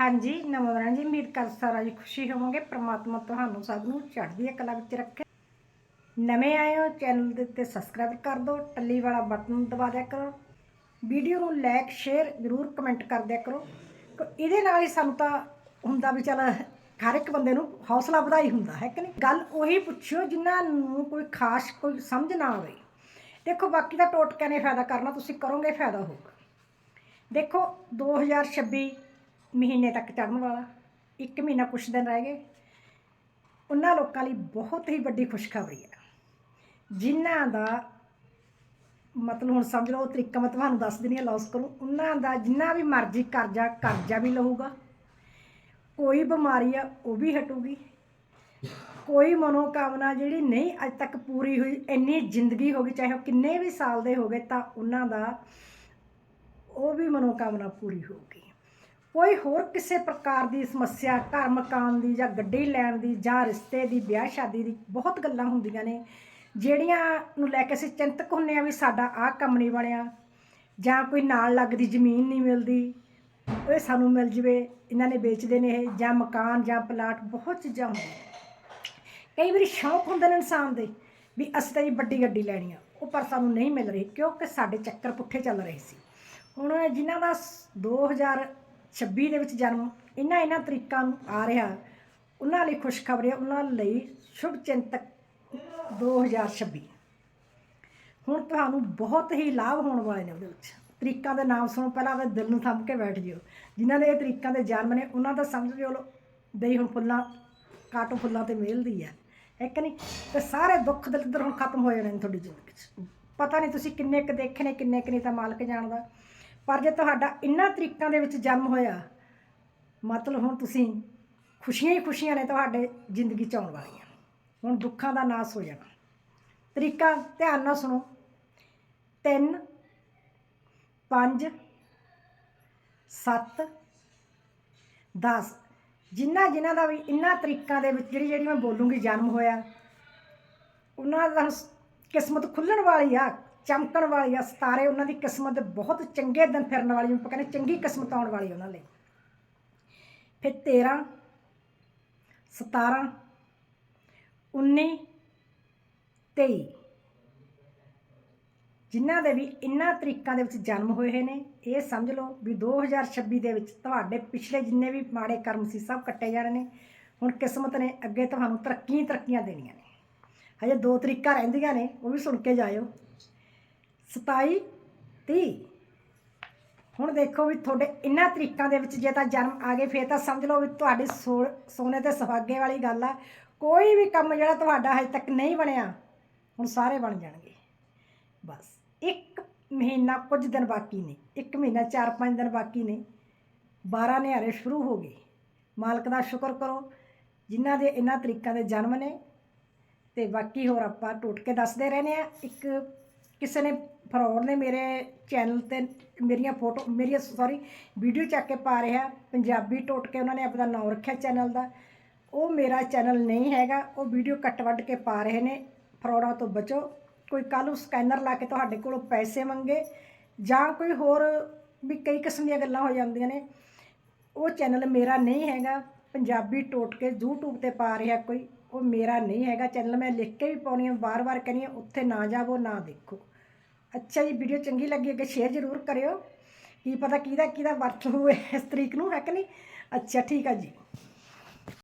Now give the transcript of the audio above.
ਹਾਂਜੀ ਨਮੋਦਰਾਂ ਜੀ, ਉਮੀਦ ਕਰ ਸਾਰਾ ਜੀ ਖੁਸ਼ੀ ਹੋਵੋਗੇ। ਪ੍ਰਮਾਤਮਾ ਤੁਹਾਨੂੰ ਸਭ ਨੂੰ ਚੜ੍ਹਦੀ ਕਲਾ ਵਿੱਚ ਰੱਖੇ। ਨਵੇਂ ਆਏ ਹੋ, ਚੈਨਲ ਦੇ ਉੱਤੇ ਸਬਸਕ੍ਰਾਈਬ ਕਰ ਦਿਓ, ਟੱਲੀ ਵਾਲਾ ਬਟਨ ਦਬਾ ਦਿਆ ਕਰੋ। ਵੀਡੀਓ ਨੂੰ ਲਾਈਕ, ਸ਼ੇਅਰ ਜ਼ਰੂਰ ਕਮੈਂਟ ਕਰ ਦਿਆ ਕਰੋ। ਕਿ ਇਹਦੇ ਨਾਲ ਹੀ ਸਾਨੂੰ ਤਾਂ ਹੁੰਦਾ ਵੀ ਚੱਲ, ਹਰ ਇੱਕ ਬੰਦੇ ਨੂੰ ਹੌਸਲਾ ਵਧਾਈ ਹੁੰਦਾ, ਹੈ ਕਿ ਨਹੀਂ? ਗੱਲ ਉਹੀ ਪੁੱਛਿਓ, ਜਿਨ੍ਹਾਂ ਨੂੰ ਕੋਈ ਖਾਸ ਕੋਈ ਸਮਝ ਨਾ ਆਵੇ। ਦੇਖੋ, ਬਾਕੀ ਦਾ ਟੋਟਕਿਆਂ ਨੇ ਫਾਇਦਾ ਕਰਨਾ, ਤੁਸੀਂ ਕਰੋਗੇ, ਫਾਇਦਾ ਹੋਊਗਾ। ਦੇਖੋ 2026 ਮਹੀਨੇ ਤੱਕ ਚੜ੍ਹਨ ਵਾਲਾ, ਇੱਕ ਮਹੀਨਾ ਕੁਛ ਦਿਨ ਰਹਿ ਗਏ। ਉਹਨਾਂ ਲੋਕਾਂ ਲਈ ਬਹੁਤ ਹੀ ਵੱਡੀ ਖੁਸ਼ਖਬਰੀ ਹੈ। ਜਿਨ੍ਹਾਂ ਦਾ ਮਤਲਬ ਹੁਣ ਸਮਝ ਲਓ ਉਹ ਤਰੀਕਾ ਮੈਂ ਤੁਹਾਨੂੰ ਦੱਸ ਦਿੰਦੀ ਹਾਂ ਲੌਸ ਕਰੂੰ। ਉਹਨਾਂ ਦਾ ਜਿੰਨਾ ਵੀ ਮਰਜ਼ੀ ਕਰਜ਼ਾ ਕਰਜ਼ਾ ਵੀ ਲਊਗਾ। ਕੋਈ ਬਿਮਾਰੀ ਆ, ਉਹ ਵੀ ਹਟੂਗੀ। ਕੋਈ ਮਨੋਕਾਮਨਾ ਜਿਹੜੀ ਨਹੀਂ ਅੱਜ ਤੱਕ ਪੂਰੀ ਹੋਈ, ਇੰਨੀ ਜ਼ਿੰਦਗੀ ਹੋ ਗਈ, ਚਾਹੇ ਉਹ ਕਿੰਨੇ ਵੀ ਸਾਲ ਦੇ ਹੋ ਗਏ, ਤਾਂ ਉਹਨਾਂ ਦਾ ਉਹ ਵੀ ਮਨੋਕਾਮਨਾ ਪੂਰੀ ਹੋਊਗੀ। ਕੋਈ ਹੋਰ ਕਿਸੇ ਪ੍ਰਕਾਰ ਦੀ ਸਮੱਸਿਆ, ਘਰ ਮਕਾਨ ਦੀ ਜਾਂ ਗੱਡੀ ਲੈਣ ਦੀ ਜਾਂ ਰਿਸ਼ਤੇ ਦੀ, ਵਿਆਹ ਸ਼ਾਦੀ ਦੀ ਬਹੁਤ ਗੱਲਾਂ ਹੁੰਦੀਆਂ ਨੇ, ਜਿਹੜੀਆਂ ਨੂੰ ਲੈ ਕੇ ਅਸੀਂ ਚਿੰਤਕ ਹੁੰਨੇ ਆ ਵੀ ਸਾਡਾ ਆਹ ਕੰਮ ਨਹੀਂ ਬਣਿਆ ਜਾਂ ਕੋਈ ਨਾਲ ਲੱਗਦੀ ਜ਼ਮੀਨ ਨਹੀਂ ਮਿਲਦੀ। ਇਹ ਸਾਨੂੰ ਮਿਲ ਜਵੇ, ਇਹਨਾਂ ਨੇ ਵੇਚਦੇ ਨੇ ਇਹ ਜਾਂ ਮਕਾਨ ਜਾਂ ਪਲਾਟ, ਬਹੁਤ ਚੀਜ਼ਾਂ ਹੁੰਦੀਆਂ ਕਈ ਵਾਰੀ ਸ਼ੌਕ ਹੁੰਦੇ ਨੇ ਇਨਸਾਨ ਦੇ ਵੀ ਅਸੀਂ ਤਾਂ ਜੀ ਵੱਡੀ ਗੱਡੀ ਲੈਣੀ ਆ, ਉਹ ਪਰ ਸਾਨੂੰ ਨਹੀਂ ਮਿਲ ਰਹੀ ਕਿਉਂਕਿ ਸਾਡੇ ਚੱਕਰ ਪੁੱਠੇ ਚੱਲ ਰਹੇ ਸੀ। ਹੁਣ ਜਿਨ੍ਹਾਂ ਦਾ 2000 26 ਦੇ ਵਿੱਚ ਜਨਮ। ਇਹਨਾਂ ਇਹਨਾਂ ਤਰੀਕਾਂ ਨੂੰ ਆ ਰਿਹਾ। ਉਹਨਾਂ ਲਈ ਖੁਸ਼ਖਬਰੀ, ਉਹਨਾਂ ਲਈ ਸ਼ੁਭ ਚਿੰਤਕ 2026 ਹੁਣ ਤੁਹਾਨੂੰ ਬਹੁਤ ਹੀ ਲਾਭ ਹੋਣ ਵਾਲੇ ਨੇ ਉਹਦੇ ਵਿੱਚ। ਤਰੀਕਾਂ ਦੇ ਨਾਮ ਸੁਣੋ, ਪਹਿਲਾਂ ਆਪਣੇ ਦਿਲ ਨੂੰ ਥੰਮ ਕੇ ਬੈਠ ਜਿਓ। ਜਿਨ੍ਹਾਂ ਦੇ ਇਹ ਤਰੀਕਾਂ ਦੇ ਜਨਮ ਨੇ, ਉਹਨਾਂ ਦਾ ਸਮਝ ਜਿਓ ਦਈ ਹੁਣ ਫੁੱਲਾਂ, ਕਾਟੋ ਫੁੱਲਾਂ ਤੇ ਮੇਲਦੀ ਹੈ। ਇੱਕ ਨਹੀਂ? ਤੇ ਸਾਰੇ ਦੁੱਖ ਦਿਲ ਦਰਦ ਹੁਣ ਖਤਮ ਹੋ ਜਾਣੇ ਨੇ ਤੁਹਾਡੀ ਜ਼ਿੰਦਗੀ 'ਚ। ਪਤਾ ਨਹੀਂ ਤੁਸੀਂ ਕਿੰਨੇ ਕੁ ਦੇਖੇ ਨੇ, ਕਿੰਨੇ ਕੁ ਨਹੀਂ ਤਾਂ ਮਾਲਕ ਜਾਣਦਾ। ਪਰ ਜੇ ਤੁਹਾਡਾ ਇੰਨਾ ਤਰੀਕਾਂ ਦੇ ਵਿੱਚ ਜਨਮ ਹੋਇਆ, ਮਤਲਬ ਹੁਣ ਤੁਸੀਂ ਖੁਸ਼ੀਆਂ ਹੀ ਖੁਸ਼ੀਆਂ ਨੇ ਤੁਹਾਡੇ ਜ਼ਿੰਦਗੀ 'ਚ ਆਉਣ ਵਾਲੀਆਂ। ਹੁਣ ਦੁੱਖਾਂ ਦਾ ਨਾਸ ਹੋ ਜਾਣਾ। ਤਰੀਕਾ ਧਿਆਨ ਨਾਲ ਸੁਣੋ। 3 5 7 10 ਜਿਨ੍ਹਾਂ ਜਿਨ੍ਹਾਂ ਦਾ ਵੀ ਇਨ੍ਹਾਂ ਤਰੀਕਾਂ ਦੇ ਵਿੱਚ ਜਿਹੜੀ ਜਿਹੜੀ ਮੈਂ ਬੋਲੂੰਗੀ ਜਨਮ ਹੋਇਆ, ਉਹਨਾਂ ਦਾ ਕਿਸਮਤ ਖੁੱਲਣ ਵਾਲੀ ਆ। ਚਮਕਣ ਵਾਲੀ ਆ, ਸਿਤਾਰੇ ਉਹਨਾਂ ਦੀ ਕਿਸਮਤ ਦੇ ਬਹੁਤ ਚੰਗੇ ਦਿਨ ਫਿਰਨ ਵਾਲੀ, ਆਪਾਂ ਕਹਿੰਦੇ ਚੰਗੀ ਕਿਸਮਤ ਆਉਣ ਵਾਲੀ ਉਹਨਾਂ ਲਈ। ਫਿਰ 13 17 19 23 ਜਿਨ੍ਹਾਂ ਦੇ ਵੀ ਇਨ੍ਹਾਂ ਤਰੀਕਾਂ ਦੇ ਵਿੱਚ ਜਨਮ ਹੋਏ ਨੇ, ਇਹ ਸਮਝ ਲਓ ਵੀ 2026 ਦੇ ਵਿੱਚ ਤੁਹਾਡੇ ਪਿਛਲੇ ਜਿੰਨੇ ਵੀ ਮਾੜੇ ਕਰਮ ਸੀ, ਸਭ ਕੱਟੇ ਜਾਣੇ ਨੇ। ਹੁਣ ਕਿਸਮਤ ਨੇ ਅੱਗੇ ਤੁਹਾਨੂੰ ਤਰੱਕੀਆਂ ਹੀ ਤਰੱਕੀਆਂ ਦੇਣੀਆਂ ਨੇ। ਹਜੇ ਦੋ ਤਰੀਕਾ ਰਹਿੰਦੀਆਂ ਨੇ, ਉਹ ਵੀ ਸੁਣ ਕੇ ਜਾਇਓ। 27 30 ਹੁਣ ਦੇਖੋ ਵੀ ਤੁਹਾਡੇ ਇਹਨਾਂ ਤਰੀਕਾਂ ਦੇ ਵਿੱਚ ਜੇ ਤਾਂ ਜਨਮ ਆ ਗਏ, ਫੇਰ ਤਾਂ ਸਮਝ ਲਓ ਵੀ ਤੁਹਾਡੀ ਸੋ- ਸੋਨੇ ਤੇ ਸੁਹਾਗੇ ਵਾਲੀ ਗੱਲ ਆ। ਕੋਈ ਵੀ ਕੰਮ ਜਿਹੜਾ ਤੁਹਾਡਾ ਹਜੇ ਤੱਕ ਨਹੀਂ ਬਣਿਆ, ਹੁਣ ਸਾਰੇ ਬਣ ਜਾਣਗੇ। ਬਸ, ਇੱਕ ਮਹੀਨਾ ਕੁਝ ਦਿਨ ਬਾਕੀ ਨੇ। ਇੱਕ ਮਹੀਨਾ 4-5 ਦਿਨ ਬਾਕੀ ਨੇ। 12 ਨਿਹਾਰੇ ਸ਼ੁਰੂ ਹੋ ਗਏ। ਮਾਲਕ ਦਾ ਸ਼ੁਕਰ ਕਰੋ, ਜਿਨ੍ਹਾਂ ਦੇ ਇਹਨਾਂ ਤਰੀਕਾਂ ਦੇ ਜਨਮ ਨੇ। ਤੇ ਬਾਕੀ ਹੋਰ ਆਪਾਂ ਟੁੱਟ ਕੇ ਦੱਸਦੇ ਰਹਿੰਦੇ ਆ ਇੱਕ ਕਿਸੇ ਨੇ ਫਰੋਡ ਨੇ ਮੇਰੇ ਚੈਨਲ ਤੇ ਮੇਰੀਆਂ ਫੋਟੋ, ਮੇਰੀਆਂ ਸੌਰੀ ਵੀਡੀਓ ਚੱਕ ਕੇ ਪਾ ਰਿਹਾ, ਪੰਜਾਬੀ ਟੋਟਕੇ ਉਹਨਾਂ ਨੇ ਆਪਣਾ ਨਾਮ ਰੱਖਿਆ ਚੈਨਲ ਦਾ। ਉਹ ਮੇਰਾ ਚੈਨਲ ਨਹੀਂ ਹੈਗਾ, ਉਹ ਵੀਡੀਓ ਕੱਟ ਵੱਢ ਕੇ ਪਾ ਰਹੇ ਨੇ, ਫਰੋਡਾਂ ਤੋਂ ਬਚੋ। ਕੋਈ ਕੱਲ੍ਹ ਨੂੰ ਸਕੈਨਰ ਲਾ ਕੇ ਤੁਹਾਡੇ ਕੋਲੋਂ ਪੈਸੇ ਮੰਗੇ, ਜਾਂ ਕੋਈ ਹੋਰ ਵੀ ਕਈ ਕਿਸਮ ਦੀਆਂ ਗੱਲਾਂ ਹੋ ਜਾਂਦੀਆਂ ਨੇ, ਉਹ ਚੈਨਲ ਮੇਰਾ ਨਹੀਂ ਹੈਗਾ, ਪੰਜਾਬੀ ਟੋਟਕੇ YouTube ਤੇ ਪਾ ਰਿਹਾ ਕੋਈ, ਉਹ ਮੇਰਾ ਨਹੀਂ ਹੈਗਾ। ਚੈਨਲ ਮੈਂ ਲਿਖ ਕੇ ਵੀ ਪਾਉਣੀ ਆ, ਵਾਰ-ਵਾਰ ਕਹਿੰਦੀ ਆ, ਉੱਥੇ ਨਾ ਜਾਵੋ, ਨਾ ਦੇਖੋ। ਅੱਛਾ ਜੀ ਵੀਡੀਓ ਚੰਗੀ ਲੱਗੀ ਅੱਗੇ ਸ਼ੇਅਰ ਜ਼ਰੂਰ ਕਰਿਓ। ਕੀ ਪਤਾ ਕਿਹਦਾ ਕਿਹਦਾ ਵਰਤ ਹੋਵੇ ਇਸ ਤਰੀਕ ਨੂੰ, ਹੈ ਕਿ ਨਹੀਂ? ਅੱਛਾ, ਠੀਕ ਆ ਜੀ।